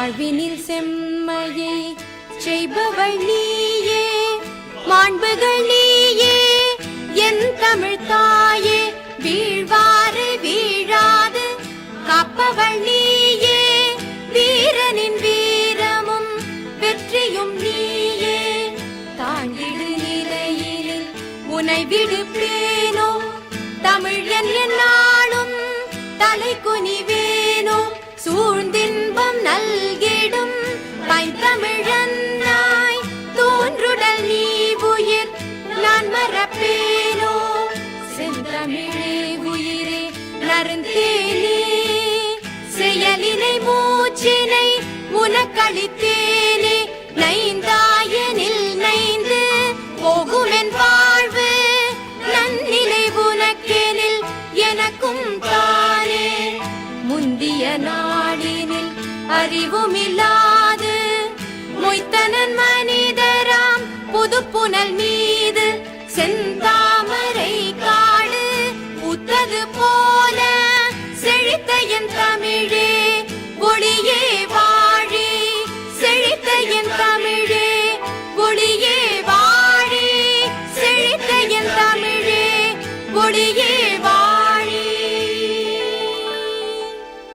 வாழ்வினில் செம்மையை செய்பவள் நீயே மாண்புகள் நீயே என் தமிழ் தாயே வீழ்வாறு வீழாது காப்பவள் நீயே வீரனின் வீரமும் வெற்றியும் நீயே. தாண்டிடு நிலையிலே உனை விடுப்பேனோ தமிழ் என் நாளும் தலை குனிவேனோ மரப்பேனோ செந்தமிழே உயிரே நருந்தேனே செயலினை மூச்சினை உனக்களித்தேனே? நைந்தாயனில் நைந்து போகுமென் வாழ்வு நன்னிலை உனக்கேனில் எனக்கும் தானே. முந்திய நாளினில் அறிவுமில்லாது மொய்த்தனன் மனிதராம் புது புனல் மீது செந்தாமரை காடு புத்தது போல செழித்த என் தமிழே ஒளியே வாழி செழித்த என்